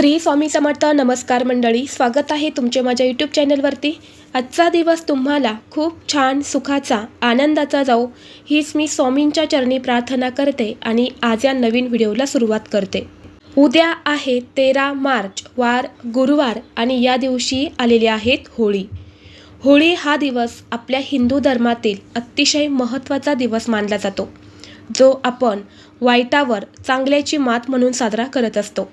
श्री स्वामी समर्थ नमस्कार मंडळी स्वागत आहे तुमचे माझ्या यूट्यूब चॅनलवरती आजचा दिवस तुम्हाला खूप छान सुखाचा आनंदाचा जाऊ हीच मी स्वामींच्या चरणी प्रार्थना करते आणि आज या नवीन व्हिडिओला सुरुवात करते. उद्या आहे तेरा मार्च वार गुरुवार आणि या दिवशी आलेली आहेत होळी. होळी हा दिवस आपल्या हिंदू धर्मातील अतिशय महत्त्वाचा दिवस मानला जातो जो आपण वाईटावर चांगल्याची मात म्हणून साजरा करत असतो.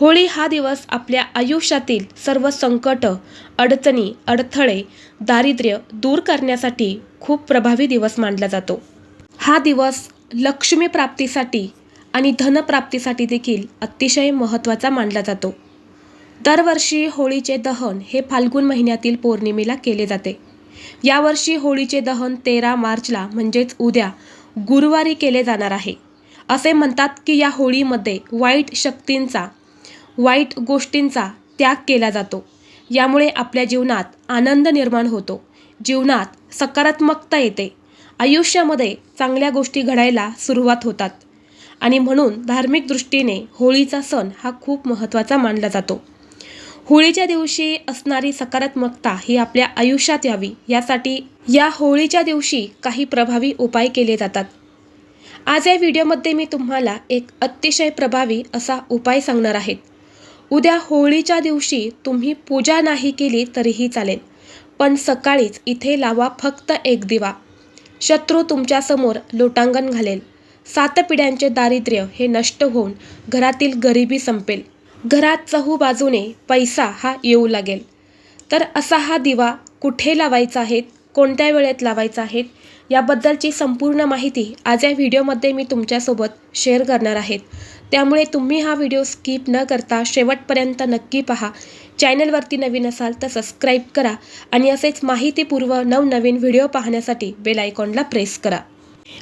होळी हा दिवस आपल्या आयुष्यातील सर्व संकट अडचणी अडथळे दारिद्र्य दूर करण्यासाठी खूप प्रभावी दिवस मानला जातो. हा दिवस लक्ष्मी प्राप्तीसाठी आणि धनप्राप्तीसाठी देखील अतिशय महत्त्वाचा मानला जातो. दरवर्षी होळीचे दहन हे फाल्गुन महिन्यातील पौर्णिमेला केले जाते. यावर्षी होळीचे दहन तेरा मार्चला म्हणजेच उद्या गुरुवारी केले जाणार आहे. असे म्हणतात की या होळीमध्ये वाईट शक्तींचा वाईट गोष्टींचा त्याग केला जातो. यामुळे आपल्या जीवनात आनंद निर्माण होतो. जीवनात सकारात्मकता येते. आयुष्यामध्ये चांगल्या गोष्टी घडायला सुरुवात होतात. आणि म्हणून धार्मिक दृष्टीने होळीचा सण हा खूप महत्त्वाचा मानला जातो. होळीच्या दिवशी असणारी सकारात्मकता ही आपल्या आयुष्यात यावी. यासाठी या होळीच्या दिवशी काही प्रभावी उपाय केले जातात. आज या व्हिडिओमध्ये मी तुम्हाला एक अतिशय प्रभावी असा उपाय सांगणार आहेत उद्या होळीच्या दिवशी तुम्ही पूजा नाही केली तरीही चालेल पण सकाळीच इथे लावा फक्त एक दिवा. शत्रू तुमच्यासमोर लोटांगण घालेल. सात पिढ्यांचे दारिद्र्य हे नष्ट होऊन घरातील गरिबी संपेल. घरात चहू बाजूने पैसा हा येऊ लागेल. तर असा हा दिवा कुठे लावायचा आहे कोणत्या वेळेत लावायचा आहे याबद्दलची संपूर्ण माहिती आज या व्हिडिओमध्ये मी तुमच्यासोबत शेअर करणार आहेत. त्यामुळे तुम्ही हा व्हिडिओ स्किप न करता शेवटपर्यंत नक्की पहा. चॅनलवरती नवीन असाल तर सबस्क्राईब करा आणि असेच माहितीपूर्व नवनवीन व्हिडिओ पाहण्यासाठी बेल आयकॉनला प्रेस करा.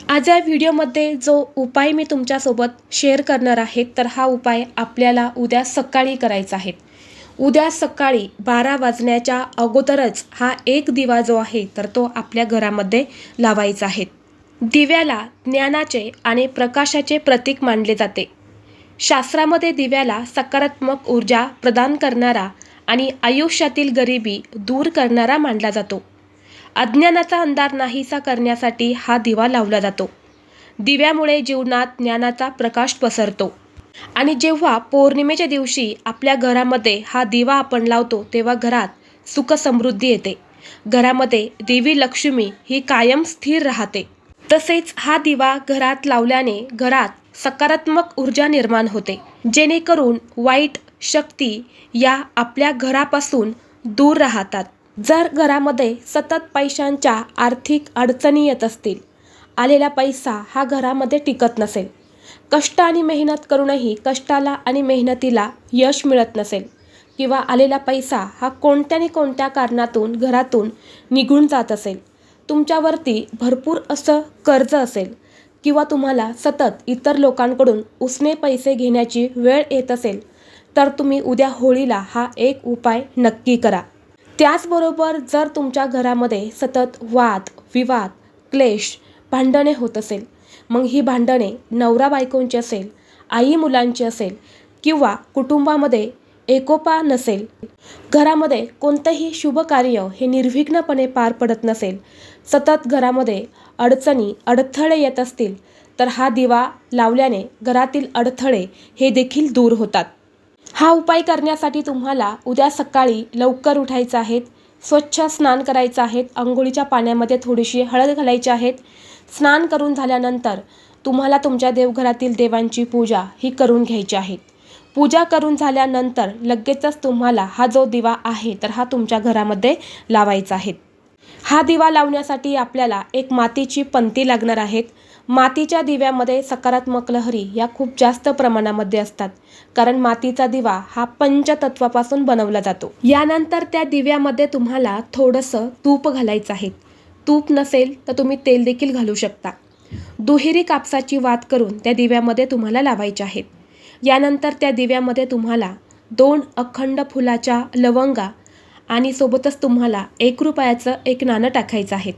आज या व्हिडिओमध्ये जो उपाय मी तुमच्यासोबत शेअर करणार आहे तर हा उपाय आपल्याला उद्या सकाळी करायचा आहे. उद्या सकाळी बारा वाजण्याच्या अगोदरच हा एक दिवा जो आहे तर तो आपल्या घरामध्ये लावायचा आहे. दिव्याला ज्ञानाचे आणि प्रकाशाचे प्रतीक मानले जाते. शास्त्रामध्ये दिव्याला सकारात्मक ऊर्जा प्रदान करणारा आणि आयुष्यातील गरिबी दूर करणारा मानला जातो. अज्ञानाचा अंधार नाहीसा करण्यासाठी हा दिवा लावला जातो. दिव्यामुळे जीवनात ज्ञानाचा प्रकाश पसरतो. आणि जेव्हा पौर्णिमेच्या दिवशी आपल्या घरामध्ये हा दिवा आपण लावतो तेव्हा घरात सुखसमृद्धी येते. घरामध्ये देवी लक्ष्मी ही कायम स्थिर राहते. तसेच हा दिवा घरात लावल्याने घरात सकारात्मक ऊर्जा निर्माण होते. जेणेकरून वाईट शक्ती या आपल्या घरापासून दूर राहतात. जर घरामध्ये सतत पैशांच्या आर्थिक अडचणी येत असतील आलेला पैसा हा घरामध्ये टिकत नसेल. कष्ट आणि मेहनत करूनही कष्टाला आणि मेहनतीला यश मिळत नसेल किंवा आलेला पैसा हा कोणत्या ना कोणत्या कारणातून घरातून निघून जात असेल. तुमच्यावरती भरपूर असं कर्ज असेल किंवा तुम्हाला सतत इतर लोकांकडून उसने पैसे घेण्याची वेळ येत असेल तर तुम्ही उद्या होळीला हा एक उपाय नक्की करा. त्याचबरोबर जर तुमच्या घरामध्ये सतत वाद विवाद क्लेश भांडणे होत असेल मग ही भांडणे नवरा बायकोंची असेल आई मुलांची असेल किंवा कुटुंबामध्ये एकोपा नसेल घरामध्ये कोणतंही शुभ कार्य हे निर्विघ्नपणे पार पडत नसेल सतत घरामध्ये अडचणी अडथळे येत असतील तर हा दिवा लावल्याने घरातील अडथळे हे देखील दूर होतात. हा उपाय करण्यासाठी तुम्हाला उद्या सकाळी लवकर उठायचं आहेत स्वच्छ स्नान करायचं आहेत आंघोळीच्या पाण्यामध्ये थोडीशी हळद घालायची आहेत स्नान करून झाल्यानंतर तुम्हाला तुमच्या देवघरातील देवांची पूजा ही करून घ्यायची आहे. पूजा करून झाल्यानंतर लगेचच तुम्हाला हा जो दिवा आहे तर हा तुमच्या घरामध्ये लावायचा आहे. हा दिवा लावण्यासाठी आपल्याला एक मातीची पंती लागणार आहेत. मातीच्या दिव्यामध्ये सकारात्मक लहरी या खूप जास्त प्रमाणामध्ये असतात कारण मातीचा दिवा हा पंचतत्वापासून बनवला जातो. यानंतर त्या दिव्यामध्ये तुम्हाला थोडंसं तूप घालायचं आहे. तूप नसेल तर तुम्ही तेल देखील घालू शकता. दुहेरी कापसाची वात करून त्या दिव्यामध्ये तुम्हाला लावायच्या आहेत. यानंतर त्या दिव्यामध्ये तुम्हाला दोन अखंड फुलाच्या लवंगा आणि सोबतच तुम्हाला एक रुपयाचं एक नाणं टाकायचं आहे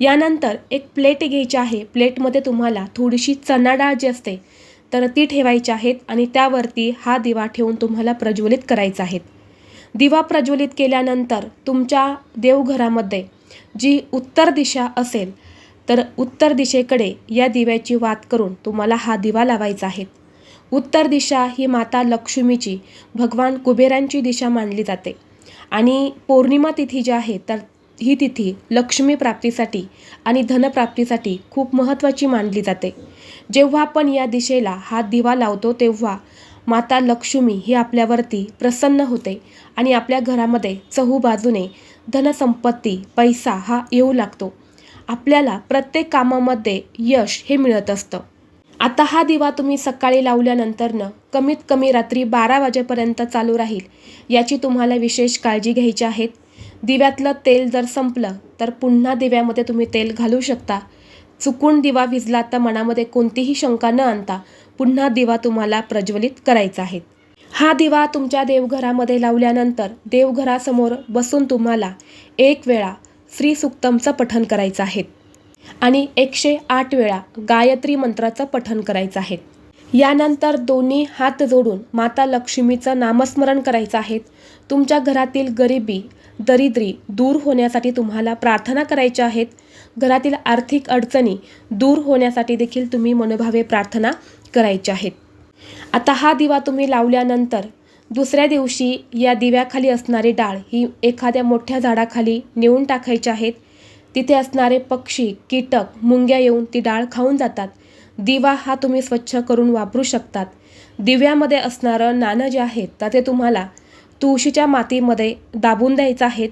यानंतर एक प्लेट घ्यायची आहे. प्लेटमध्ये तुम्हाला थोडीशी चणा डाळ जी असते तर ती ठेवायची आहेत आणि त्यावरती हा दिवा ठेवून तुम्हाला प्रज्वलित करायचा आहे दिवा प्रज्वलित केल्यानंतर तुमच्या देवघरामध्ये जी उत्तर दिशा असेल तर उत्तर दिशेकडे या दिव्याची वात करून तुम्हाला हा दिवा लावायचा आहे. उत्तर दिशा ही माता लक्ष्मीची भगवान कुबेरांची दिशा मानली जाते. आणि पौर्णिमा तिथी जी आहे तर ही तिथी लक्ष्मी प्राप्तीसाठी आणि धनप्राप्तीसाठी खूप महत्त्वाची मानली जाते. जेव्हा आपण या दिशेला हा दिवा लावतो तेव्हा माता लक्ष्मी ही आपल्यावरती प्रसन्न होते आणि आपल्या घरामध्ये चहूबाजूने धनसंपत्ती पैसा हा येऊ लागतो. आपल्याला प्रत्येक कामामध्ये यश हे मिळत असतं. आता हा दिवा तुम्ही सकाळी लावल्यानंतरनं कमीत कमी रात्री बारा वाजेपर्यंत चालू राहील याची तुम्हाला विशेष काळजी घ्यायची आहे. दिव्यातलं तेल जर संपलं तर पुन्हा दिव्यामध्ये तुम्ही तेल घालू शकता. चुकून दिवा विजला तर मनामध्ये कोणतीही शंका न आणता पुन्हा दिवा तुम्हाला प्रज्वलित करायचा आहे. हा दिवा तुमच्या देवघरामध्ये लावल्यानंतर देवघरासमोर बसून तुम्हाला एक वेळा श्री सुक्तमचं पठण करायचं आहे. आणि एकशे आठ वेळा गायत्री मंत्राचं पठण करायचं आहे. यानंतर दोन्ही हात जोडून माता लक्ष्मीचं नामस्मरण करायचं आहे. तुमच्या घरातील गरिबी दरिद्री दूर होण्यासाठी तुम्हाला प्रार्थना करायच्या आहेत घरातील आर्थिक अडचणी दूर होण्यासाठी देखील तुम्ही मनोभावे प्रार्थना करायच्या आहेत. आता हा दिवा तुम्ही लावल्यानंतर दुसऱ्या दिवशी या दिव्याखाली असणारी डाळ ही एखाद्या मोठ्या झाडाखाली नेऊन टाकायची आहेत. तिथे असणारे पक्षी कीटक मुंग्या येऊन ती डाळ खाऊन जातात. दिवा हा तुम्ही स्वच्छ करून वापरू शकतात. दिव्यामध्ये असणारं नाणं जे आहे तर ते तुम्हाला तुळशीच्या मातीमध्ये दाबून द्यायचं आहेत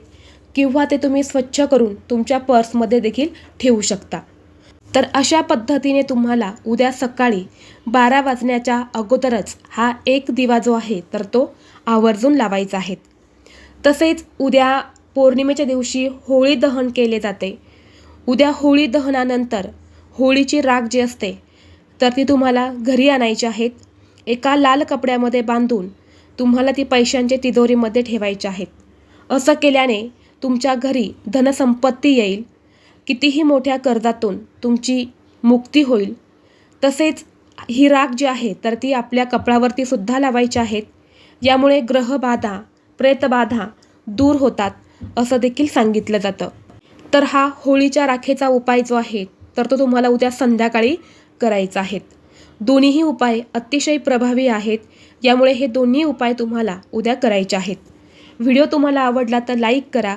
किंवा ते तुम्ही स्वच्छ करून तुमच्या पर्समध्ये देखील ठेवू शकता. तर अशा पद्धतीने तुम्हाला उद्या सकाळी बारा वाजण्याच्या अगोदरच हा एक दिवा जो आहे तर तो आवर्जून लावायचा आहे. तसेच उद्या पौर्णिमेच्या दिवशी होळी दहन केले जाते. उद्या होळी दहनानंतर होळीची राग जी असते तर ती तुम्हाला घरी आणायची आहेत एका लाल कपड्यामध्ये बांधून तुम्हाला ती पैशांच्या तिजोरीमध्ये ठेवायची आहेत असं केल्याने तुमच्या घरी धनसंपत्ती येईल. कितीही मोठ्या कर्जातून तुमची मुक्ती होईल. तसेच ही राग जी आहे तर ती आपल्या कपडावरती सुद्धा लावायची आहेत यामुळे ग्रहबाधा प्रेतबाधा दूर होतात असं देखील सांगितलं जातं. तर हा होळीच्या राखेचा उपाय जो आहे तर तो तुम्हाला उद्या संध्याकाळी करायचा आहे. दोन्हीही उपाय अतिशय प्रभावी आहेत. यामुळे हे दोन्ही उपाय तुम्हाला उद्या करायचे आहेत. व्हिडिओ तुम्हाला आवडला तर लाईक करा